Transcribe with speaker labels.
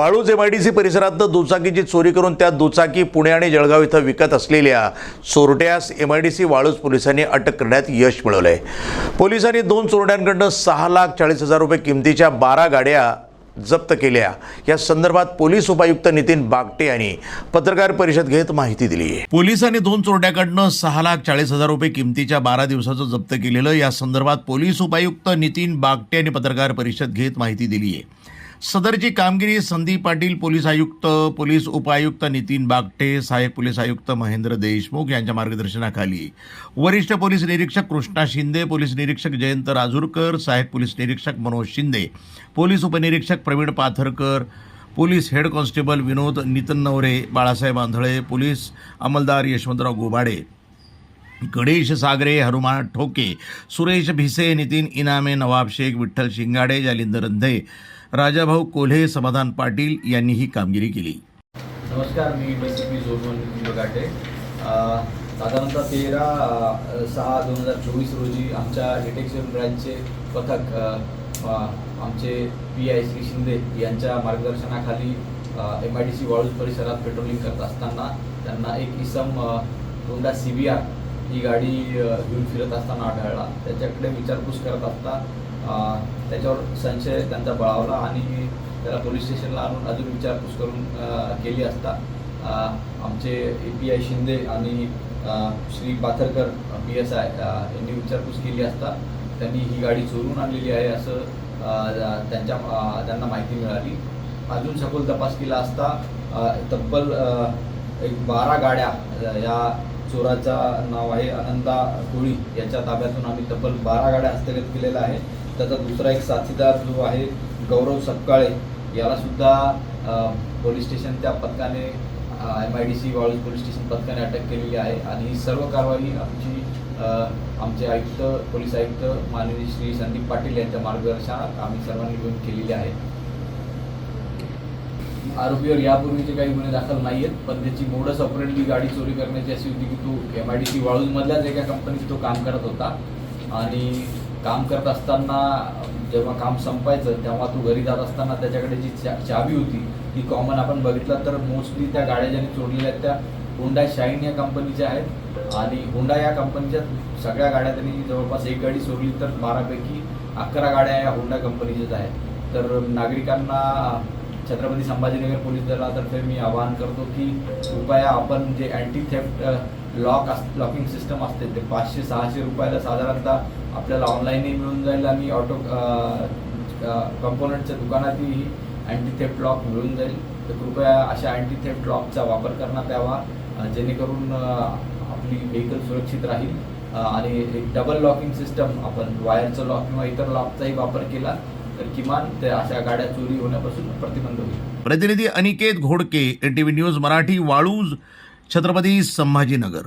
Speaker 1: Waluj M I D C परिसरात दुचाकीची चोरी करून त्या दुचाकी पुणे आणि जळगाव इथं विकत असलेल्या चोरट्यास M I D C Waluj पोलिसांनी अटक करण्यात यश मिळवलं आहे पोलिसांनी दोन चोरट्यांकडनं सहा लाख चाळीस हजार रुपये किमतीच्या बारा गाड्या जप्त केल्या. या संदर्भात पोलीस उपायुक्त नितीन बागटे यांनी पत्रकार परिषद घेत माहिती दिली. आहे पोलिसांनी दोन चोरट्याकडनं सहा लाख चाळीस हजार रुपये किमतीच्या बारा दिवसाचं जप्त केलेलं. या संदर्भात पोलीस उपायुक्त नितीन बागटे यांनी पत्रकार परिषद घेत माहिती दिली आहे सदरची कामगिरी संदीप पाटील पोलीस आयुक्त पोलीस उपायुक्त नितीन बागटे सहाय्यक पोलीस आयुक्त महेंद्र देशमुख यांच्या मार्गदर्शनाखाली. वरिष्ठ पोलीस निरीक्षक कृष्णा शिंदे पोलीस निरीक्षक जयंत राजूरकर सहाय्यक पोलीस निरीक्षक मनोज शिंदे पोलीस उपनिरीक्षक Pravin Patharkar police head constable Vinod Nitan Navare Balasaheb Andhale police अंमलदार Yashwantrao Gobade. Ganesh Sagare Hanuman Thoke Suresh Bhise Nitin Iname Nawab Shaikh Vitthal शिंगाडे जालिंदर रंधे राजाभाऊ कोल्हे समाधान पाटील यांनी ही कामगिरी केली.
Speaker 2: नमस्कार मी D C P zone one साधारणतः तेरा सहा दोन हजार चोवीस रोजी आमच्या डिटेक्शन ब्रँचचे पथक आमचे पी आय श्री शिंदे यांच्या मार्गदर्शनाखाली M I D C Waluj परिसरात पेट्रोलिंग करत असताना त्यांना एक इसम तोंडा होंडा सी बी आर ही गाडी घेऊन फिरत असताना आढळला. त्याच्याकडे विचारपूस करत असता त्याच्यावर संशय त्यांचा बळावला आणि त्याला पोलीस स्टेशनला आणून अजून विचारपूस करून केली असता. आमचे ए पी आय शिंदे आणि Shri Patharkar P S I यांनी विचारपूस केली असता. त्यांनी ही गाडी चोरून आणलेली आहे असं त्यांच्या त्यांना माहिती मिळाली. अजून सखोल तपास केला असता तब्बल एक बारा गाड्या या चोराचा नाव आहे अनंता कोळी. याच्या ताब्यातून आम्ही तब्बल बारा गाड्या हस्तगत केलेल्या आहे त्याचा दुसरा एक साथीदार जो आहे गौरव सपकाळे यालासुद्धा पोलीस स्टेशन त्या पथकाने M I D C Waluj police station पथकाने अटक केलेली आहे. आणि ही सर्व कारवाई आमची आमचे आयुक्त पोलीस आयुक्त माननीय श्री संदीप पाटील यांच्या मार्गदर्शनात आम्ही सर्वांनी मिळून केलेली आहे. आरोपीवर यापूर्वीचे काही गुन्हे दाखल नाही आहेत पण त्याची मोडस ऑपरेटली गाडी चोरी करण्याची अशी होती की तो एम आय डी सी वाळूजमधल्याच एका कंपनीत तो काम करत होता. आणि काम करत असताना जेव्हा काम संपायचं तेव्हा तो घरी जात असताना त्याच्याकडे जी चा चावी होती ती कॉमन आपण बघितलं तर मोस्टली त्या गाड्या ज्याने चोरलेल्या आहेत त्या होंडा शाईन या कंपनीच्या आहेत. आणि होंडा या कंपनीच्या सगळ्या गाड्या त्यांनी जवळपास एक गाडी चोरली तर बारापैकी अकरा गाड्या या होंडा कंपनीच्याच आहेत. तर नागरिकांना छत्रपती संभाजीनगर पोलीस दलातर्फे मी आवाहन करतो की कृपया आपण जे अँटी थेफ्ट लॉक अस लॉकिंग सिस्टम असते ते पाचशे सहाशे रुपयाला साधारणतः आपल्याला ऑनलाईनही मिळून जाईल आणि ऑटो कंपोनंटच्या दुकानातही अँटी थेफ्ट लॉक मिळून जाईल. तर कृपया अशा अँटी थेफ्ट लॉकचा वापर करण्यात यावा जेणेकरून आपली व्हेकल सुरक्षित राहील. आणि एक डबल लॉकिंग सिस्टम आपण वायरचं लॉक किंवा इतर लॉकचाही वापर केला तर किमान त्या अशा गाड्या चोरी होण्यापासून प्रतिबंध होईल.
Speaker 1: प्रतिनिधी अनिकेत घोडके एटीव्ही न्यूज मराठी वाळूज छत्रपती संभाजीनगर.